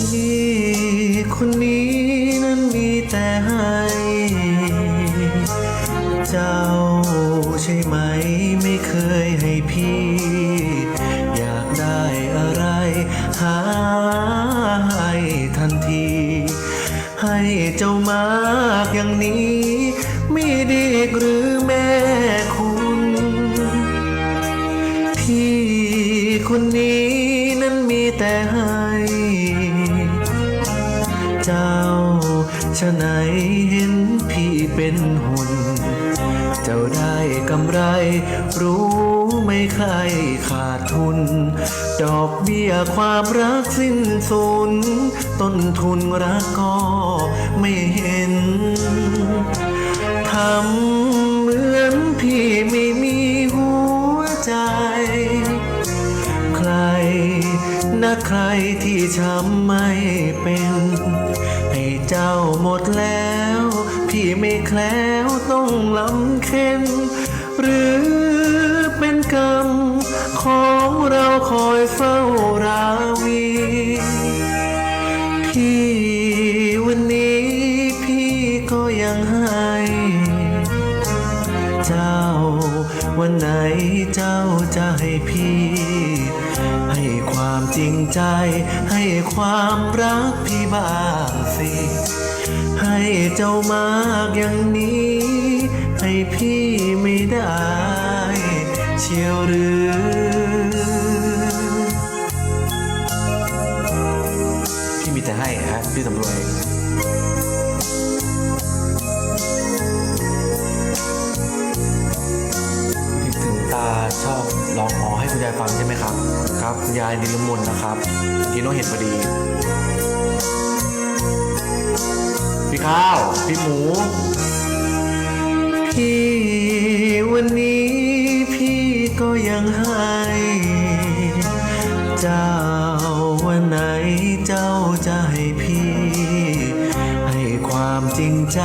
พี่คนนี้นั้นมีแต่ให้ เจ้าใช่ไหมไม่เคยให้พี่ อยากได้อะไร หาให้ทันที ให้เจ้ามากอย่างนี้มีดีหรือแม่คุณ พี่คนนี้นั้นมีแต่ให้ เจ้าชะไหนเห็นพี่เป็นหุ่น เจ้าได้กำไร รู้ไม่ใครขาดทุน ดอกเบี้ยความรักสิ้นสุนต้นทุนรักก็ไม่เห็นทำเหมือนพี่ไม่มีหัวใจ นะใครที่ช้ำไม่เป็น ให้เจ้าหมดแล้ว พี่ไม่แคล้วต้องลำเค็นหรือเป็นกรรม ของเราคอยเฝ้าราวีพี่วันนี้พี่ก็ยังให้เจ้าวันไหนเจ้าจะให้พี่ ริงใจ ให้ความรักพี่บ้างสิ ให้เจ้ามากอย่างนี้ ให้พี่ไม่ได้ เชียวหรือพี่มีแต่ให้ฮะพี่สำรวย ชอบร้องอ๋อให้คุณยายฟังใช่ไหมครับ ครับคุณยายนิลมนนะครับเมื่น้องเห็นพอดี พี่ข้าว พี่หมู พี่วันนี้พี่ก็ยังให้เจ้าวันไหนเจ้าจะให้พี่ ใจ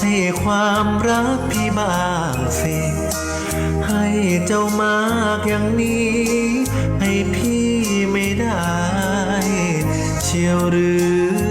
ให้ความรักพี่บ้างสิ ให้เจ้ามากอย่างนี้ ให้พี่ไม่ได้ เชียวหรือ